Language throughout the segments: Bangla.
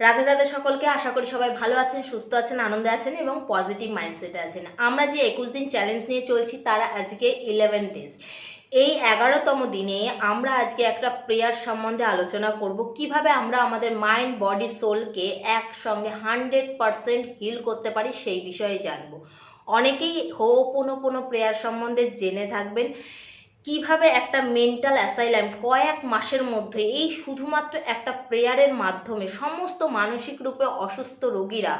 রাধে রাধে সকলকে আশা করি সবাই ভালো আছেন, সুস্থ আছেন, আনন্দে আছেন এবং পজিটিভ মাইন্ডসেটে আছেন। আমরা যে একুশ দিন চ্যালেঞ্জ নিয়ে চলছি তারা আজকে ইলেভেন ডেজ এই এগারোতম দিনে আমরা আজকে একটা প্রেয়ার সম্বন্ধে আলোচনা করব, কীভাবে আমরা আমাদের মাইন্ড বডি সোলকে একসঙ্গে হান্ড্রেড পারসেন্ট হিল করতে পারি সেই বিষয়ে জানব। অনেকেই হো কোনো কোনো প্রেয়ার সম্বন্ধে জেনে থাকবেন। কীভাবে একটা মেন্টাল অ্যাসাইলাম কয়েক মাসের মধ্যে এই শুধুমাত্র একটা প্রেয়ারের মাধ্যমে সমস্ত মানসিক রূপে অসুস্থ রোগীরা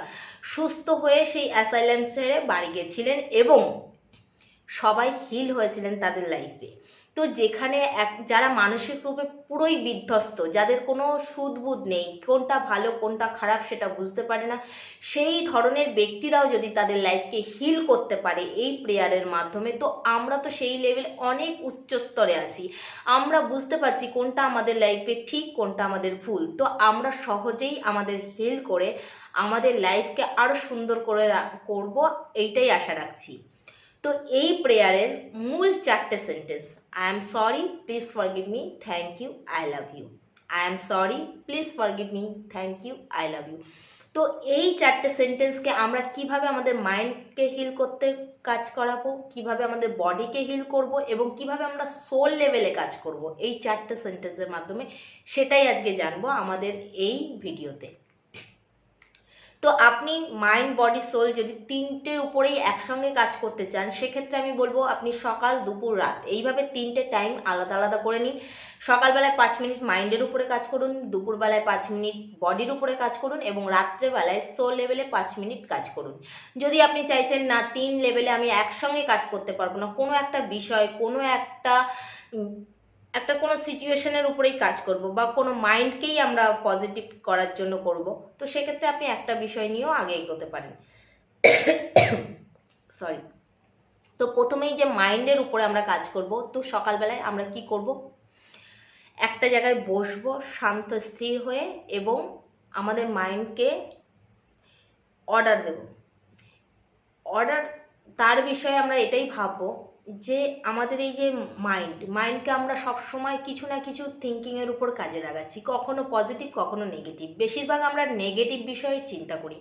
সুস্থ হয়ে সেই অ্যাসাইলাম ছেড়ে বাড়ি গেছিলেন এবং সবাই হিল হয়েছিলেন তাদের লাইফে তো যেখানে এক, যারা মানসিক রূপে পুরোই বিধ্বস্ত, যাদের কোনো সুদবুদ নেই, কোনটা ভালো, কোনটা খারাপ সেটা বুঝতে পারে না, সেই ধরনের ব্যক্তিরাও যদি তাদের লাইফকে হিল করতে পারে এই প্রেয়ারের মাধ্যমে, তো আমরা তো সেই লেভেল অনেক উচ্চ স্তরে আছি। আমরা বুঝতে পারছি কোনটা আমাদের লাইফে ঠিক, কোনটা আমাদের ভুল। তো আমরা সহজেই আমাদের হিল করে আমাদের লাইফকে আরও সুন্দর করে করব, এইটাই আশা রাখছি। তো এই প্রেয়ারের মূল চারটে sentence I am sorry please forgive me thank you I love you I am sorry please forgive me thank you I love you তো এই চারটে সেন্টেন্সকে আমরা কীভাবে আমাদের মাইন্ডকে হিল করতে কাজ করাবো, কীভাবে আমাদের বডিকে হিল করব এবং কীভাবে আমরা সোল লেভেলে কাজ করব, এই চারটে সেন্টেন্সের মাধ্যমে সেটাই আজকে জানব আমাদের এই ভিডিওতে তো আপনি মাইন্ড বডি সোল যদি তিনটের উপরেই একসঙ্গে কাজ করতে চান, সেক্ষেত্রে আমি বলব আপনি সকাল, দুপুর, রাত, এইভাবে তিনটে টাইম আলাদা আলাদা করে নিন। সকালবেলায় পাঁচ মিনিট মাইন্ডের উপরে কাজ করুন, দুপুরবেলায় পাঁচ মিনিট বডির উপরে কাজ করুন এবং রাত্রেবেলায় সোল লেভেলে পাঁচ মিনিট কাজ করুন। যদি আপনি চাইছেন না, তিন লেভেলে আমি একসঙ্গে কাজ করতে পারব না, কোনো একটা বিষয়, কোনো একটা একটা কোনো সিচুয়েশনের উপরেই কাজ করব বা কোনো মাইন্ডকেই আমরা পজিটিভ করার জন্য করব। তো সেক্ষেত্রে আপনি একটা বিষয় নিয়েও আগে এগোতে পারেন। সরি তো প্রথমেই যে মাইন্ডের উপরে আমরা কাজ করব, তো সকালবেলায় আমরা কি করব? একটা জায়গায় বসবো, শান্ত, স্থির হয়ে এবং আমাদের মাইন্ডকে অর্ডার দেব। অর্ডার তার বিষয়ে আমরা এটাই ভাববো যে আমাদের এই যে মাইন্ড মাইন্ডকে আমরা সব সময় কিছু না কিছু থিঙ্কিংয়ের উপর কাজে লাগাচ্ছি, কখনো পজিটিভ কখনো নেগেটিভ বেশিরভাগ আমরা নেগেটিভ বিষয়ে চিন্তা করি।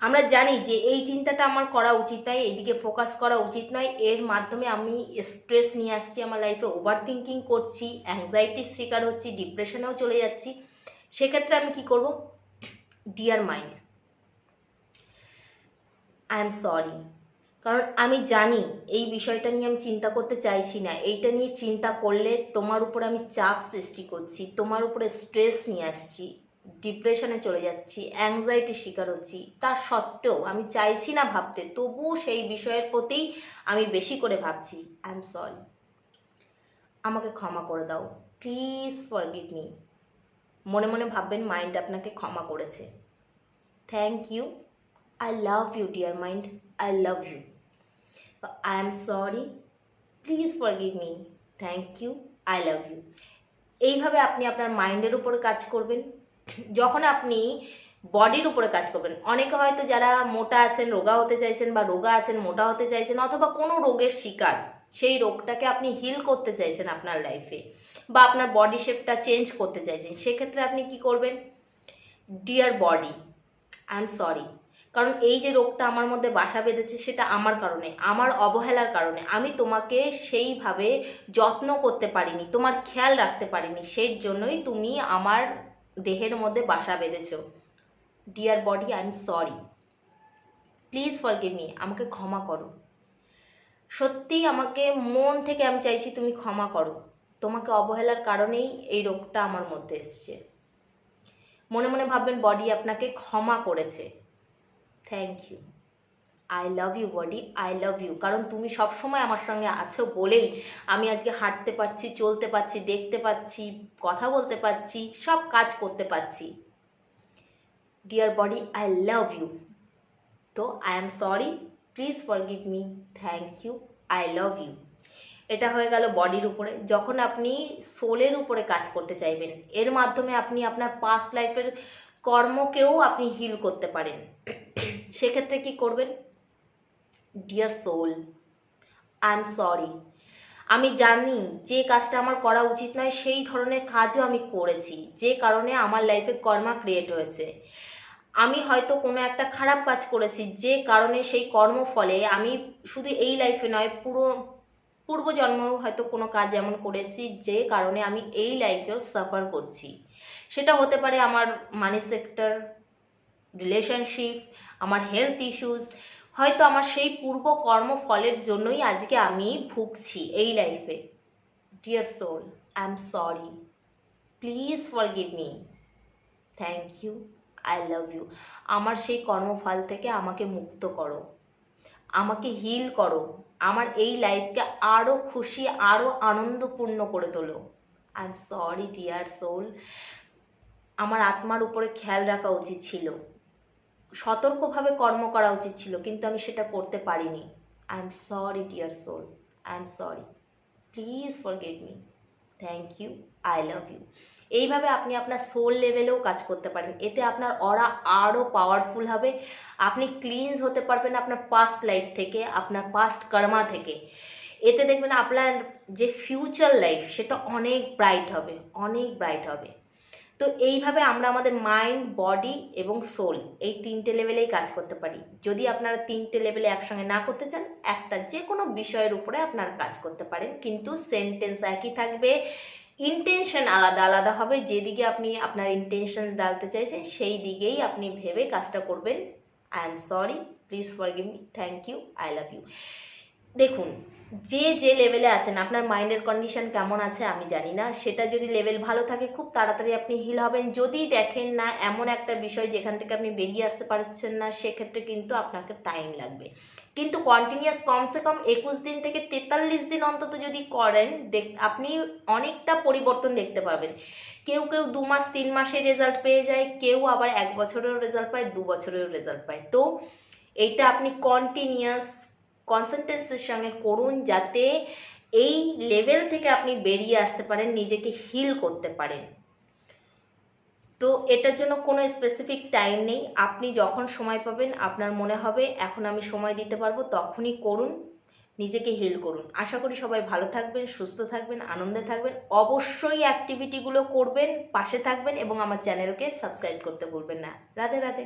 আমরা জানি যে এই চিন্তাটা আমার করা উচিত নয়, এইদিকে ফোকাস করা উচিত নয়। এর মাধ্যমে আমি স্ট্রেস নিয়ে আসছি, আমার লাইফে ওভার থিঙ্কিং করছি অ্যাংজাইটির শিকার হচ্ছি ডিপ্রেশনেও চলে যাচ্ছি। সেক্ষেত্রে আমি কি করব? Dear mind I am sorry কারণ আমি জানি এই বিষয়টা নিয়ে আমি চিন্তা করতে চাইছি না। এইটা নিয়ে চিন্তা করলে তোমার উপর আমি চাপ সৃষ্টি করছি, তোমার উপরে স্ট্রেস নিয়ে আসছি ডিপ্রেশনে চলে যাচ্ছি অ্যাংজাইটির শিকার হচ্ছি। তা সত্ত্বেও আমি চাইছি না ভাবতে, তবুও সেই বিষয়ের প্রতিই আমি বেশি করে ভাবছি। আই এম সরি আমাকে ক্ষমা করে দাও। প্লিজ ফরগিভ মি মনে মনে ভাববেন মাইন্ড আপনাকে ক্ষমা করেছে। Thank you I love you dear mind I love you I am sorry please forgive me thank you I love you এইভাবে আপনি আপনার মাইন্ডের উপরে কাজ করবেন। যখন আপনি বডির উপরে কাজ করবেন, অনেকে হয়তো যারা মোটা আছেন, রোগা হতে চাইছেন বা রোগা আছেন, মোটা হতে চাইছেন অথবা কোনো রোগের শিকার, সেই রোগটাকে আপনি হিল করতে চাইছেন আপনার লাইফে বা আপনার বডি শেপটা চেঞ্জ করতে চাইছেন, সেক্ষেত্রে আপনি কি করবেন? Dear body I am sorry কারণ এই যে রোগটা আমার মধ্যে বাসা বেঁধেছে সেটা আমার কারণে, আমার অবহেলার কারণে। আমি তোমাকে সেইভাবে যত্ন করতে পারিনি, তোমার খেয়াল রাখতে পারিনি, সেই জন্যই তুমি আমার দেহের মধ্যে বাসা বেঁধেছ। Dear body I am sorry please forgive me আমাকে ক্ষমা করো। সত্যি আমাকে মন থেকে আমি চাইছি তুমি ক্ষমা করো। তোমাকে অবহেলার কারণেই এই রোগটা আমার মধ্যে এসছে। মনে মনে ভাববেন বডি আপনাকে ক্ষমা করেছে। Thank you I love you body I love you কারণ তুমি সবসময় আমার সঙ্গে আছো বলেই আমি আজকে হাঁটতে পারছি, চলতে পারছি, দেখতে পাচ্ছি, কথা বলতে পারছি, সব কাজ করতে পারছি। Dear body I love you তো I am sorry please forgive me thank you I love you এটা হয়ে গেল বডির উপরে। যখন আপনি সোলের উপরে কাজ করতে চাইবেন, এর মাধ্যমে আপনি আপনার পাস্ট লাইফের কর্মকেও আপনি হিল করতে পারেন। সেক্ষেত্রে কি করবেন? Dear soul I am sorry আমি জানি যে কাজটা আমার করা উচিত নয়, সেই ধরনের কাজও আমি করেছি, যে কারণে আমার লাইফে কর্মা ক্রিয়েট হয়েছে। আমি হয়তো কোনো একটা খারাপ কাজ করেছি, যে কারণে সেই কর্মফলে আমি শুধু এই লাইফে নয়, পুরো, পূর্বজন্মেও হয়তো কোনো কাজ এমন করেছি, যে কারণে আমি এই লাইফেও সাফার করছি। সেটা হতে পারে আমার মানি সেক্টর রিলেশনশিপ আমার হেলথ ইস্যুস হয়তো আমার সেই পূর্ব কর্মফলের জন্যই আজকে আমি ভুগছি এই লাইফে dear soul I am sorry please forgive me thank you I love you আমার সেই কর্মফল থেকে আমাকে মুক্ত করো। আমাকে হিল করো। আমার এই লাইফকে আরও খুশি আরও আনন্দপূর্ণ করে তোলো। I am sorry dear soul আমার আত্মার উপরে খেয়াল রাখা উচিত ছিল। সতর্কভাবে কর্ম করা উচিত ছিল, কিন্তু আমি সেটা করতে পারিনি। I am sorry dear soul I am sorry please forgive me thank you I love you এইভাবে আপনি আপনার সোল লেভেলেও কাজ করতে পারেন। এতে আপনার অরা আরও পাওয়ারফুল হবে। আপনি ক্লিনস হতে পারবেন আপনার পাস্ট লাইফ থেকে, আপনার পাস্ট কর্মা থেকে। এতে দেখবেন আপনার যে ফিউচার লাইফ সেটা অনেক ব্রাইট হবে, অনেক ব্রাইট হবে। তো এইভাবে আমরা আমাদের মাইন্ড বডি এবং সোল এই তিনটে লেভেলেই কাজ করতে পারি। যদি আপনারা তিনটে লেভেলে একসঙ্গে না করতে চান, একটা যে কোনো বিষয়ের উপরে আপনারা কাজ করতে পারেন। কিন্তু সেন্টেন্স একই থাকবে ইন্টেনশন আলাদা আলাদা হবে। যেদিকে আপনি আপনার ইন্টেনশন ডালতে চাইছেন, সেই দিকেই আপনি ভেবে কাজটা করবেন। I am sorry please forgive me thank you I love you দেখুন যে যে লেভেলে আছেন, আপনার মাইন্ডের কন্ডিশন কেমন আছে আমি জানি না। সেটা যদি লেভেল ভালো থাকে, খুব তাড়াতাড়ি আপনি হিল হবেন। যদি দেখেন না, এমন একটা বিষয় যেখান থেকে আপনি বেরিয়ে আসতে পারছেন না, সেক্ষেত্রে কিন্তু আপনাকে টাইম লাগবে। কিন্তু কন্টিনিউয়াস কমসে কম একুশ দিন থেকে তেতাল্লিশ দিন অন্তত যদি করেন, দেখ, আপনি অনেকটা পরিবর্তন দেখতে পাবেন। কেউ কেউ দু মাস, তিন মাসে রেজাল্ট পেয়ে যায়, কেউ আবার এক বছরেরও রেজাল্ট পায়, দু বছরেরও রেজাল্ট পায়। তো, এইটা আপনি কন্টিনিউয়াস কনসেন্ট্রেন্সের সঙ্গে করুন যাতে এই লেভেল থেকে আপনি বেরিয়ে আসতে পারেন, নিজেকে হিল করতে পারেন। তো এটার জন্য কোনো স্পেসিফিক টাইম নেই। আপনি যখন সময় পাবেন, আপনার মনে হবে, এখন আমি সময় দিতে পারব, তখনই করুন, নিজেকে হিল করুন। আশা করি সবাই ভালো থাকবেন, সুস্থ থাকবেন, আনন্দে থাকবেন। অবশ্যই অ্যাক্টিভিটিগুলো করবেন, পাশে থাকবেন এবং আমার চ্যানেলকে সাবস্ক্রাইব করতে ভুলবেন না। রাধে রাধে।